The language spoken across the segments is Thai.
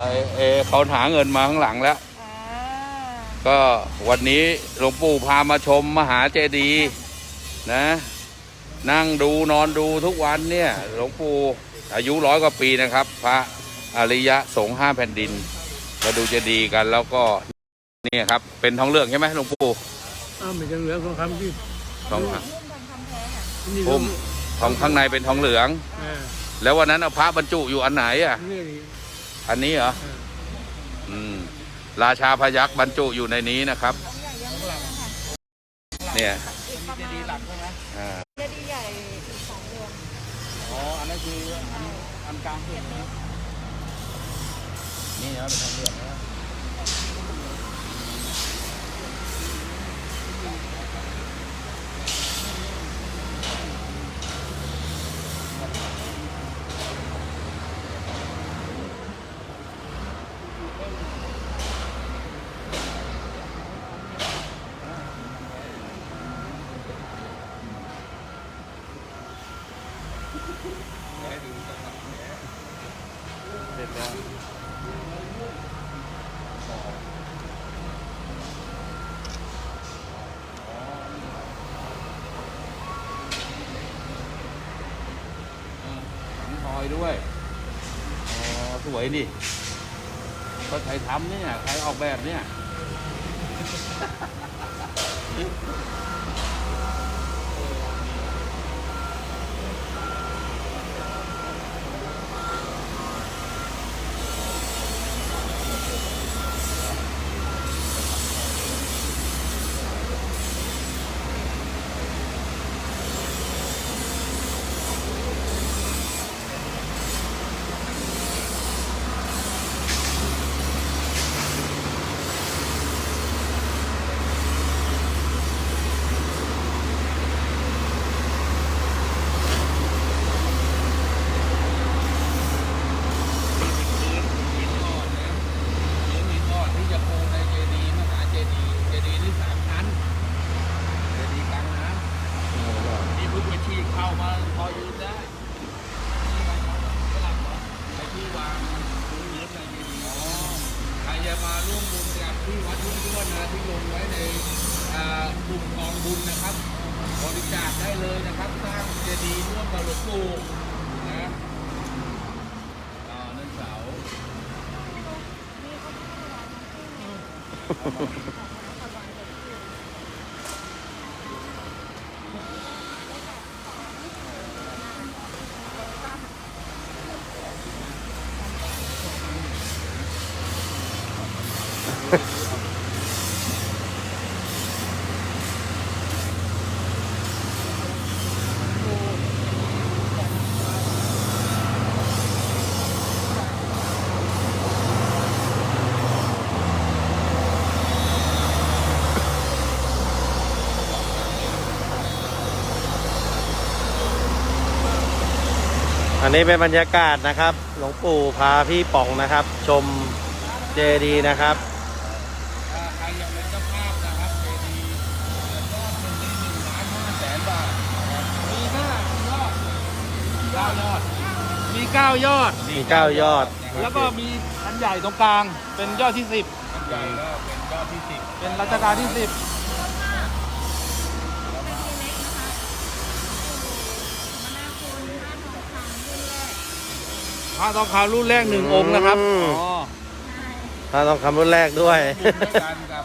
ไอ้เอเขาหาเงินมาข้างหลังแล้วอ่าก็วันนี้หลวงปู่พามาชมมหาเจดีย์นะ นั่งดูนอนดูทุกวันเนี่ย หลวงปู่อายุร้อยกว่าปีนะครับ พระอริยะสงฆ์ห้าแผ่นดินมาดูเจดีย์กันแล้วก็นี่ครับ เป็นทองเหลืองใช่ไหมหลวงปู่อ้าวไม่จังเหลืองทองคำที่ทองรุ่นทองคำแท้ค่ะนี่พุ่มทองข้างในเป็นทองเหลืองเออแล้ววันนั้นเอาพระบรรจุอยู่อันไหนอะนี่นี่ อันนี้เหรอเอออืม ราชาพยักษ์บรรจุอยู่ในนี้นะครับองค์ใหญ่ยังไม่ยังค่ะเนี่ยอีกประมาณดีหลักใช่ไหมอ่าเจดีย์ใหญ่อีกสองเดือนอ๋อ อันนั้นคืออันอันกลางสุดนะนี่นะเป็นทางเลือกนะ เสร็จแล้วหินพลอยด้วย อ๋อ สวยดิ ก็ใครทำเนี่ย ใครออกแบบเนี่ย อันนี้เป็นบรรยากาศนะครับ หลวงปู่พาพี่ป๋องนะครับ ชมเจดีย์นะครับ ถ้าใครอยากเป็นเจ้าภาพนะครับเจดีย์ก็หนึ่งหนึ่งล้านห้าแสนบาทนะครับมีห้ายอดเก้ายอด มีเก้ายอด มีเก้ายอด แล้วก็มีอันใหญ่ตรงกลาง เป็นยอดที่สิบอันใหญ่ก็เป็นยอดที่สิบเป็นรัชกาลที่สิบ พระทองคำรุ่นแรกหนึ่งองค์นะครับ อืม อ๋อพระทองคำรุ่นแรกด้วยบุญด้วยกันกับ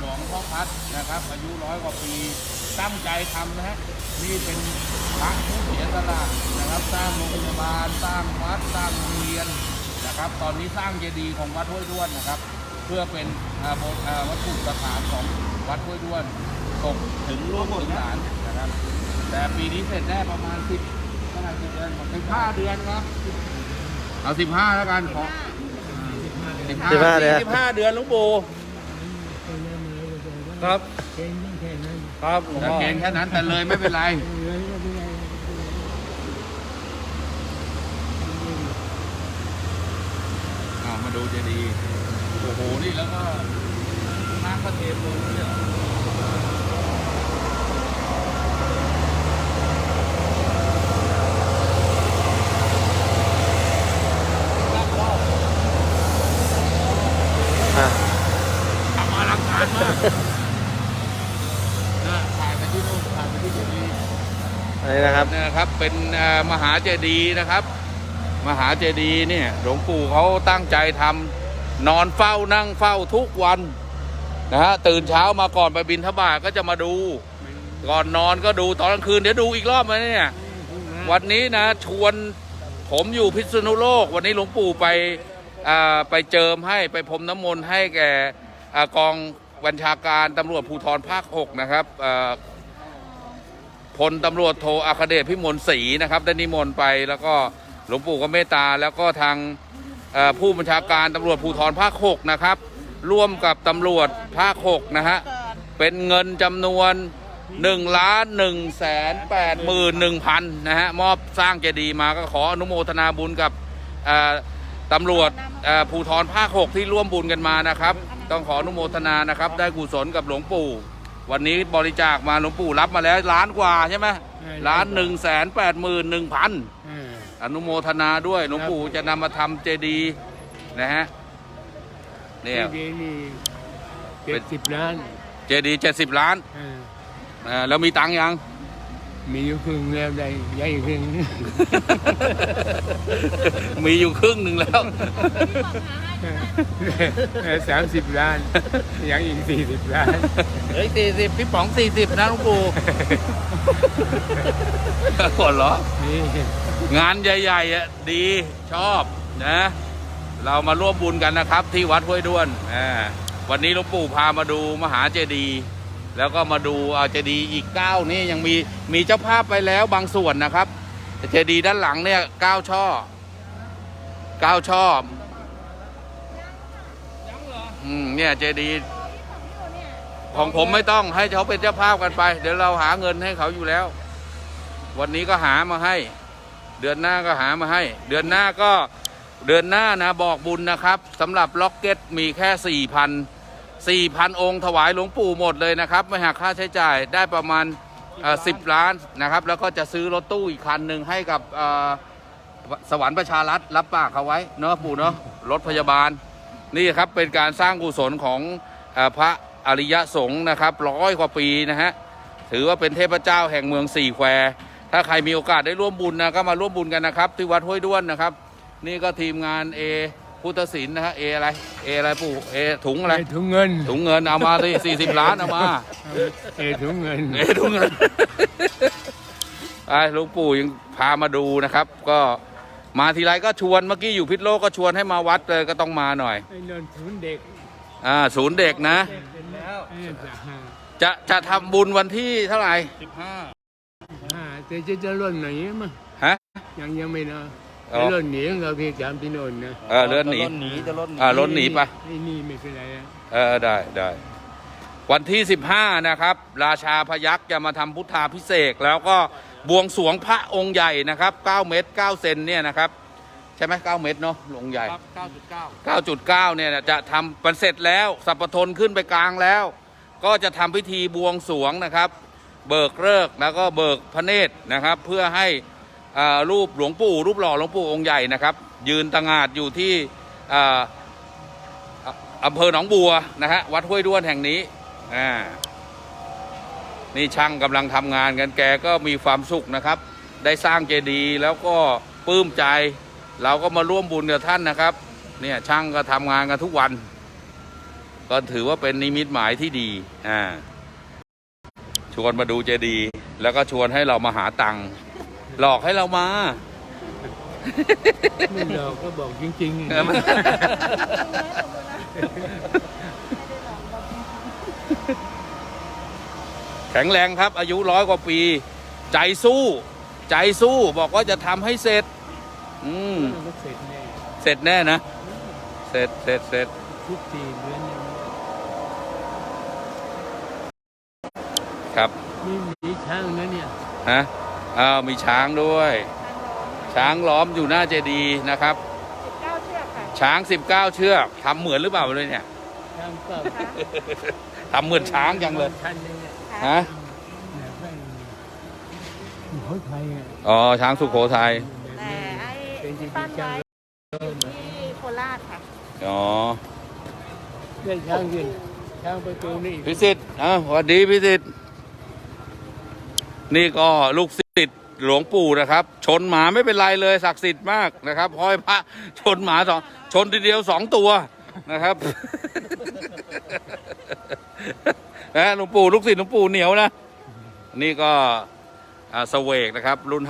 หลวงพ่อพัดนะครับ อายุร้อยกว่าปี ตั้งใจทำนะฮะ นี่เป็นพระผู้เสียสละนะครับ สร้างโรงพยาบาล สร้างวัด สร้างโรงเรียนนะครับ ตอนนี้สร้างเจดีย์ของวัดห้วยด้วนนะครับ เพื่อเป็นอ่าโบอ่าวัตถุสถานของวัดห้วยด้วนตกถึงลูกถึงหลานนะครับ แต่ปีนี้เสร็จได้ประมาณสิบเท่าไหร่สิบเดือนสิบห้าเดือนครับ เอาสิบห้าแล้วกันขอสิบห้าสิบห้าเดือนสิบห้าเดือนหลุงปู่เป็นเรื่องมาแล้วก็บอกว่าครับเก่งต้องแค่นั้นครับแต่เกณฑ์แค่นั้นแต่เลยไม่เป็นไรเหลือก็ไม่ได้อ่ามาดูเจดีย์โอ้โห นี่แล้วก็น้ำพระเทพลงเนี่ยเหรอ อะ ทำอลังการมากนะถ่ายไปที่นู่นถ่ายไปที่เจดีย์ อันนี้นะครับนี่นะครับเป็นมหาเจดีย์นะครับ มหาเจดีย์เนี่ยหลวงปู่เขาตั้งใจทำนอนเฝ้านั่งเฝ้าทุกวันนะฮะตื่นเช้ามาก่อนไปบินทบาทก็จะมาดู ก่อนนอนก็ดูตอนกลางคืนเดี๋ยวดูอีกรอบไหมเนี่ยวันนี้นะชวนผมอยู่พิษณุโลก วันนี้หลวงปู่ไปไปเจิมให้ไปพรมน้ำมนต์ให้แก่กองบัญชาการตำรวจภูธรภาค 6 นะครับ พลตำรวจโทอาคเดชพิมลศรีนะครับได้นิมนต์ไปแล้วก็หลวงปู่ก็เมตตาแล้วก็ทางผู้บัญชาการตำรวจภูธรภาค6นะครับ ร่วมกับตำรวจภาค6นะฮะเป็นเงินจำนวน1ล้าน1แสน8หมื่น1พันนะฮะมอบสร้างเจดีย์มาก็ขออนุโมทนาบุญกับตำรวจภูธรภาค6ที่ร่วมบุญกันมานะครับ ต้องขออนุโมทนานะครับ ได้กุศลกับหลวงปู่ วันนี้บริจาคมาหลวงปู่รับมาแล้วล้านกว่าใช่ไหมล้าน1แสน8หมื่น1พันอ่าอนุโมทนาด้วยหลวงปู่จะนำมาทำเจดีย์นะฮะเนี่ยเดี๋ยวนี้เจ็ดสิบล้าน เจดีย์70ล้านอ่าเอ่อแล้วมีตังค์ยัง มีอยู่ครึ่งแล้วได้ย้ายอีกครึ่งมีอยู่ครึ่งหนึ่งแล้ว สามสิบล้านยังอีกสี่สิบล้านเฮ้ยสี่สิบพี่ป๋องสี่สิบนะหลุงปู่หัวเราะนี่งานใหญ่ๆอะดีชอบนะ เรามาร่วมบุญกันนะครับ ที่วัดห้วยด้วนอ่าวันนี้หลวงปู่พามาดูมหาเจดีย์แล้วก็มาดูอ่าเจดีย์อีกเก้านี่ยังมีมีเจ้าภาพไปแล้วบางส่วนนะครับแต่เจดีย์ด้านหลังเนี่ยเก้าช่อเก้าช่อ อืมเนี่ยเจดีย์ของผมไม่ต้องให้เขาเป็นเจ้าภาพกันไป เดี๋ยวเราหาเงินให้เขาอยู่แล้ว วันนี้ก็หามาให้ เดือนหน้าก็หามาให้ เดือนหน้าก็เดือนหน้านะบอกบุญนะครับสำหรับล็อกเก็ตมีแค่สี่พันสี่พันองค์ถวายหลวงปู่หมดเลยนะครับ ไม่หักค่าใช้จ่ายได้ประมาณสิบล้านนะครับ แล้วก็จะซื้อรถตู้อีกคันหนึ่งให้กับเอ่อสวรรค์ประชารัฐรับปากเขาไว้เนาะปู่เนาะรถพยาบาล นี่ครับเป็นการสร้างกุศลของเออพระอริยสงฆ์นะครับร้อยกว่าปีนะฮะถือว่าเป็นเทพเจ้าแห่งเมืองสี่แควถ้าใครมีโอกาสได้ร่วมบุญนะก็มาร่วมบุญกันนะครับ ที่วัดห้วยด้วนนะครับ นี่ก็ทีมงานเอพุทธศิลป์นะฮะเออะไรเออะไรปู่เอถุงอะไรไอ้ถุงเงิน ถุงเงินเอามาสิสี่สิบล้านเอามาไอ้ถุงเงินเอถุงเงินไอ้หลวงปู่ยังพามาดูนะครับ ก็ มาทีไรก็ชวนเมื่อกี้อยู่พิษโลกก็ชวนให้มาวัดเลยก็ต้องมาหน่อยไอ้นนทุนเด็กอ่าศูนย์เด็กนะเป็นแล้วจะห้าจะจะทำบุญวันที่เท่าไหร่สิบห้าห้าแต่จะจะล่นไหนมั้งฮะ ยังยังไม่นะอ๋อจะล่นหนีเราพี่จามที่โน่นนะเออเลื่อนหนีจะล้นหนีจะล้นหนีอ่าล้นหนีไป ไอ้นี่ไม่เป็นไรอะเออได้ได้วันที่ 15 นะครับ ราชาพยักษ์จะมาทำพุทธาพิเศษกแล้วก็ บวงสรวงพระองค์ใหญ่นะครับ9เมตร9เซนเนี่ยนะครับใช่ไหม9เมตรเนาะองค์ใหญ่ครับเก้าจุดเก้า9.9เนี่ยนะจะทำมันเสร็จแล้วสัปทนขึ้นไปกลางแล้ว ก็จะทำพิธีบวงสรวงนะครับ เบิกเลิกษ์แล้วก็เบิกพระเนตรนะครับ เพื่อให้อ่ารูปหลวงปู่ รูปหล่อหลวงปู่องค์ใหญ่นะครับ ยืนตางาดอยู่ที่อ่าอ่าอำเภอหนองบัวนะฮะวัดห้วยด้วนแห่งนี้อ่า นี่ช่างกำลังทำงานกันแกก็มีความสุขนะครับ ได้สร้างเจดีย์แล้วก็ปลื้มใจ เราก็มาร่วมบุญกับท่านนะครับ เนี่ยช่างก็ทำงานกันทุกวัน ก็ถือว่าเป็นนิมิตหมายที่ดีอ่าชวนมาดูเจดีย์แล้วก็ชวนให้เรามาหาตังค์หลอกให้เรามา ไม่หลอกก็บอกจริงเออมัน แข็งแรงครับ อายุร้อยกว่าปี ใจสู้ ใจสู้บอกว่าจะทำให้เสร็จ อืมๆมันเสร็จแน่เสร็จแน่นะ เสร็จเสร็จเสร็จทุกทีเดือนเนี่ยครับมีมีช่างนะเนี่ยฮะอ้าวมีช้างด้วย ช้างล้อมอยู่หน้าเจดีย์นะครับ เก้าเชือกค่ะช้าง 19 เชือกทำเหมือนหรือเปล่าเลยเนี่ยช่างก็ทำเหมือนช้างจังเลยท่านนึงเนี่ย ฮะแบบว่าอยู่เขาไทยอะอ๋อช้างสุโขทัยแต่ไอ้เป็นจริงปั้นๆจังไว้อยู่ที่โคราชค่ะอ๋อได้ช้างกินช้างประตูนี่พิสิทธิ์อะสวัสดีพิสิทธิ์นี่ก็ลูกศิษย์หลวงปู่นะครับ ชนหมาไม่เป็นไรเลยศักดิ์สิทธิ์มากนะครับห้อยพระชนหมาสองชนทีเดียวสองตัวนะครับ นะหลวงปู่ลูกศิษย์หลวงปู่เหนียวนะ นี่ก็อ่าสเวกนะครับ รุ่น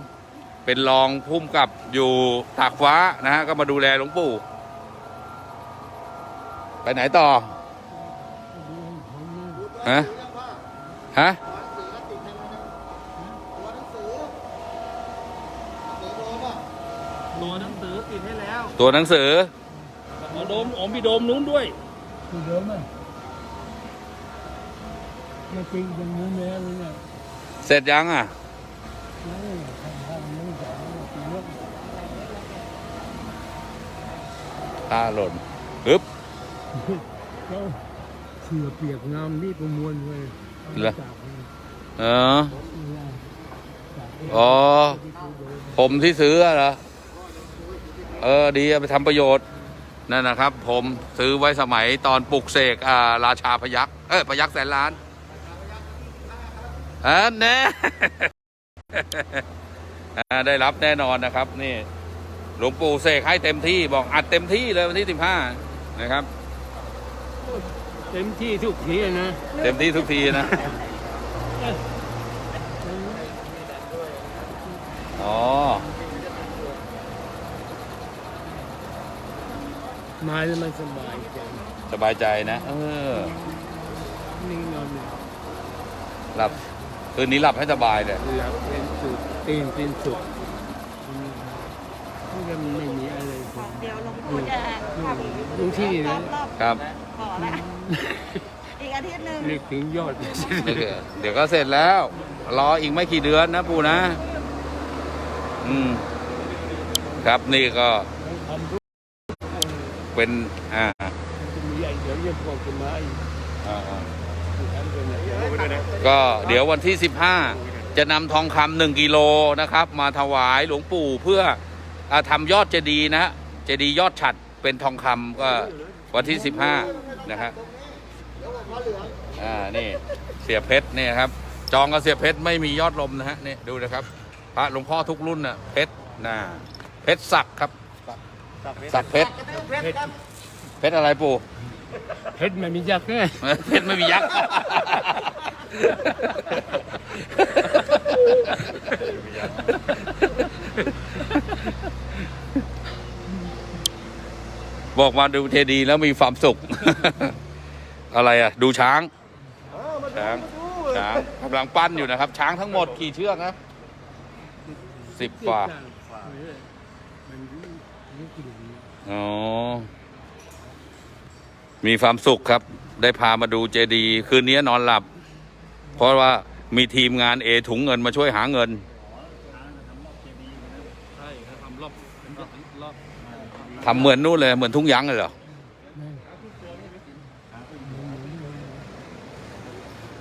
53 เป็นรองพุ่มกับอยู่ตากฟ้านะฮะก็มาดูแลหลวงปู่ ไปไหนต่อฮะฮะตัวหนังสือติดให้แล้ว ตัวหนังสือมาโดมอ๋อมีโดมนู้นด้วยคือเดิมอะ ไม่จริงอย่างนู้นแล้วเนี่ยเสร็จยังอะนั่นทำทำไม่ได้ปีนี้ตาหล่นปึ๊บก็เสือเปียกงามนี่ประมวลเลยเหรอจากเอออ๋อ ผมที่ซื้อเหรอ เออ ดีเอาไปทำประโยชน์ นั่นนะครับ ผมซื้อไว้สมัยตอนปลุกเสกอ่าราชาพยักเอ้ยพยักแสนล้าน อันแน่อ่าได้รับแน่นอนนะครับ นี่หลวงปู่เสกให้เต็มที่บอกอัดเต็มที่เลยวันที่สิบห้านะครับ เต็มที่ทุกทีนะ เต็มที่ทุกทีนะอ๋อมาแล้วมันสบายใจสบายใจนะ เออนิ่งนอนเลยหลับ คืนนี้หลับให้สบายเลยหลับเป็นสุขตื่นเป็นสุขอืมนี่ก็ไม่มีอะไรผมเดี๋ยวหลวงปู่จะทำดูที่นี่นะรอบครับๆต่อแล้วอีกอาทิตย์หนึ่งนึกถึงยอดเดี๋ยวเดี๋ยวก็เสร็จแล้ว รออีกไม่กี่เดือนนะปู่นะ อืม ครับนี่ก็ทำทุกเป็น อ่าจะมีไอ้เดี๋ยวจะพอกันมาอีกอ่า ก็เดี๋ยววันที่ 15 จะนำทองคำหนึ่งกิโลนะครับ มาถวายหลวงปู่เพื่ออาทำยอดเจดีย์นะฮะเจดีย์ยอดฉัดเป็นทองคำก็วันที่ 15 นะฮะอ่านี่เสียเพชรเนี่ยครับ จองกับเสียเพชรไม่มียอดลมนะฮะนี่ดูนะครับพระหลวงพ่อทุกรุ่นน่ะเพชรนะเพชรศักครับศักเพชรเพชรอะไรปู่ เพชรไมันมียักษ์ไงเพชรไม่มียักษ์บอกมาดูเทดีแล้วมีความสุข อะไรอะ ดูช้างช้างช้างกำลังปั้นอยู่นะครับ ช้างทั้งหมดกี่เชือกนะสิบกว่าอ๋อ มีความสุขครับ ได้พามาดูเจดีย์คืนนี้นอนหลับ เพราะว่ามีทีมงานเอถุงเงินมาช่วยหาเงินทำเหมือนนู่นเลย เหมือนทุ่งยั้งเลยเหรอ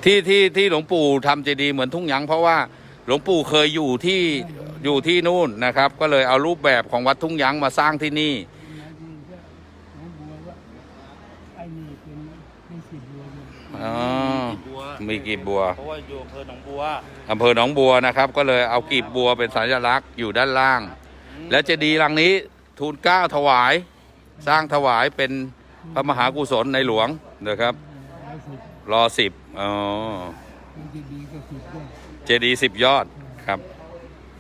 ที่ที่ที่หลวงปู่ทำเจดีย์เหมือนทุ่งยั้งเพราะว่าหลวงปู่เคยอยู่ที่อยู่ที่นู่นนะครับ ก็เลยเอารูปแบบของวัดทุ่งยั้งมาสร้างที่นี่ นาดีก็น้องบัวว่าไอ้นี่เป็นเป็นสิบบัวเนี่ย อ๋อ บัว มีกีบบัว เพราะว่าอยู่อำเภอหนองบัวอำเภอหนองบัวนะครับ ก็เลยเอากีบบัวเป็นสัญลักษณ์อยู่ด้านล่าง และเจดีย์หลังนี้ทูลเกล้าถวาย สร้างถวายเป็นพระมหากุศลในหลวงนะครับร้อยสิบรอสิบอ๋อมันจะดีก็สิบด้วยเจดีย์สิบยอดครับ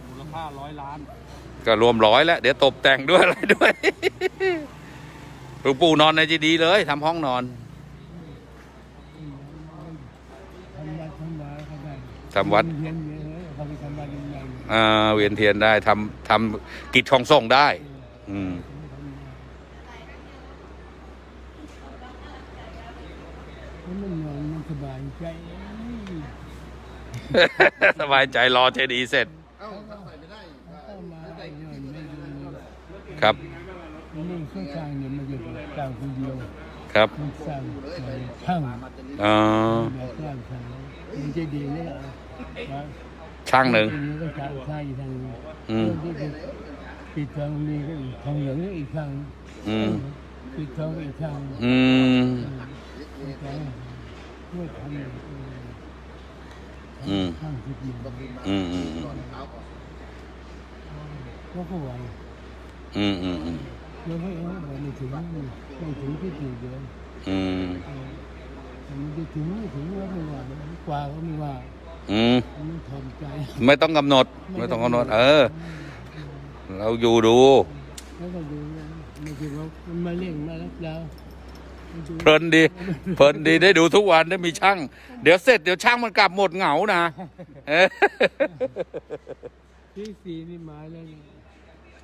มูลค่าร้อยล้าน ก็รวมร้อยแล้ว เดี๋ยวตกแต่งด้วยอะไรด้วยหลวงปู่นอนในเจดีย์เลยทำห้องนอน ทำวัดทำวาก็ได้ ทำวัดเรียนเรียนเลยเขาไปทำวัดยังไงเนี่ยอ่าเวียนเทียนได้ทำทำกิจของส่งได้ อืมมันมันนอนมันสบายใจสบายใจรอเจดีย์เสร็จเข้ามาไอ้เนี่ยไม่ดูครับนี่เครื่องสร้างเนี่ยมันจะสร้างคนเดียวครับมันสร้างช่างอ๋อแบบสร้างช่างมันจะดีเนี่ยนะ ช่างหนึ่งมันก็สร้างสร้างอีกทางหนึงอืมปิดทางนี้ก็อีกทางเหลืองอีกทางอืมปิดทองอีกครั้งอืมเพื่อทำอืมข้างที่ดินอืมอืมอืมแล้วก็ไหวอืมอืมอืมแล้วก็เองไม่ถึงไม่ถึงที่ถึงเดือนอืมมันจะถึงไม่ถึงว่าไม่ว่า กว่าก็ไม่ว่า อืมมันทนใจไม่ต้องกำหนด ไม่ต้องกำหนด เออ เราอยู่ดู แล้วก็ดูไม่ถึงว่ามันมาเล่งมาแล้วแล้วเพลินดี เพลินดีได้ดูทุกวันได้มีช่าง เดี๋ยวเสร็จเดี๋ยวช่างมันกลับหมดเหงานะเออที่สี่นี่มาแล้ว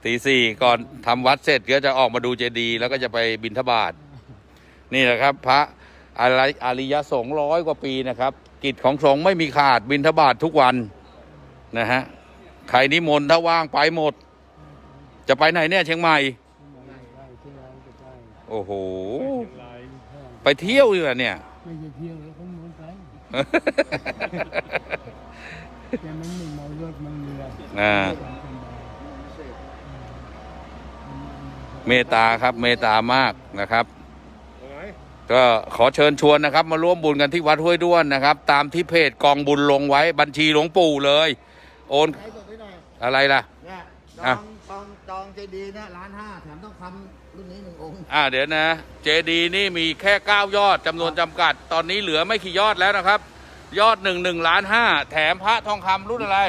ตีสี่ก่อนทำวัดเสร็จก็จะออกมาดูเจดีย์แล้วก็จะไปบิณฑบาตนี่แหละครับ พระอะไรอริยสงฆ์ร้อยกว่าปีนะครับ กิจของสงฆ์ไม่มีขาดบิณฑบาตทุกวันนะฮะใครนิมนต์ถ้าว่างไปหมด จะไปไหนเนี่ยเชียงใหม่ได้เชียงรายก็ได้โอ้โห ไปเที่ยวอยู่อะเนี่ย ไม่ใช่เที่ยวแล้วก็ม้วนไปแต่มันไม่เมารถมันเหนื่อยอ่าเมตตาครับเมตตามากนะครับ ก็ขอเชิญชวนนะครับ มาร่วมบุญกันที่วัดห้วยด้วนนะครับ ตามที่เพจกองบุญลงไว้บัญชีหลวงปู่เลย โอนใช้ตัวนี้หน่อยอะไรล่ะ เนี่ยจอะองจองจองเจดีย์เนี่ยล้านห้าแถมต้องคำรุ่นนี้หนึ่งองค์อ่าเดี๋ยวนะเจดีนี่มีแค่ 9 ยอดจำนวนจำกัด ตอนนี้เหลือไม่กี่ยอดแล้วนะครับ ยอด1 1ล้านห้าแถมพระทองคำรุ่นอะไร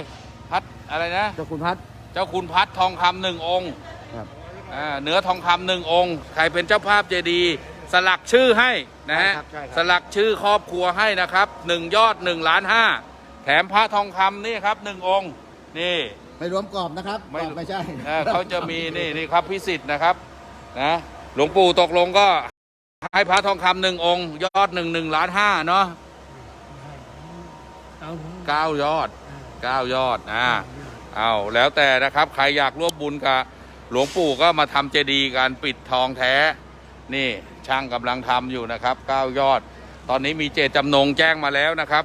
พัดอะไรนะ เจ้าคุณพัด เจ้าคุณพัดทองคำหนึ่งองค์ครับ อ่าเนื้อทองคำหนึ่งองค์ ใครเป็นเจ้าภาพเจดีย์ สลักชื่อให้นะฮะใช่ครับ สลักชื่อครอบครัวให้นะครับหนึ่งยอดหนึ่งล้านห้าแถมพระทองคำนี่ครับหนึ่งองค์นี่ ไม่รวมกรอบนะครับไม่กรอบไม่ใช่ เออเขาจะมีนี่นี่ครับพิสิทธิ์นะครับนะหลวงปู่ตกลงก็ให้พระทองคำหนึ่งองค์ ยอดหนึ่งหนึ่งล้านห้าเนาะเอาเก้ายอดเก้ายอดอ่าเอาแล้วแต่นะครับใครอยากร่วมบุญกับหลวงปู่ก็มาทำเจดีย์การปิดทองแท้ นี่ ช่างกำลังทำอยู่นะครับเก้ายอด ตอนนี้มีเจตจำนงแจ้งมาแล้วนะครับ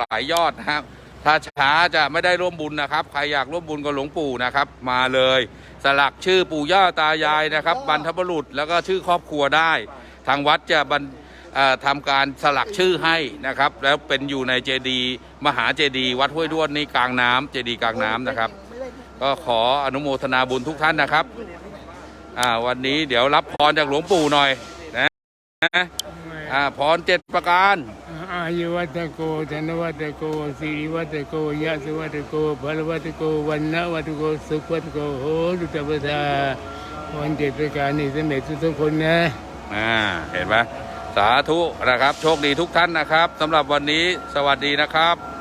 หลายยอดนะครับ ถ้าช้าจะไม่ได้ร่วมบุญนะครับ ใครอยากร่วมบุญกับหลวงปู่นะครับ มาเลย สลักชื่อปู่ย่าตายายนะครับบรรพบุรุษแล้วก็ชื่อครอบครัวได้ ทางวัดจะบรรเอ่อทำการสลักชื่อให้นะครับ แล้วเป็นอยู่ในเจดีย์มหาเจดีย์วัดห้วยด้วนนี่กลางน้ำเจดีย์กลางน้ำนะครับ ก็ขออนุโมทนาบุญทุกท่านนะครับ อ่าวันนี้เดี๋ยวรับพรจากหลวงปู่หน่อย นะอ่าพรเจ็ดประการอายุวัตโกธนวัตโกสิริวัตโกยะสวัตโกพลวัตโกวันนะวัตโกสุขวัตโกโหดุจปทาวันเจ็ดประการนี้สำเร็จทุกๆคนนะอ่าเห็นไหมสาธุนะครับ โชคดีทุกท่านนะครับสำหรับวันนี้สวัสดีนะครับ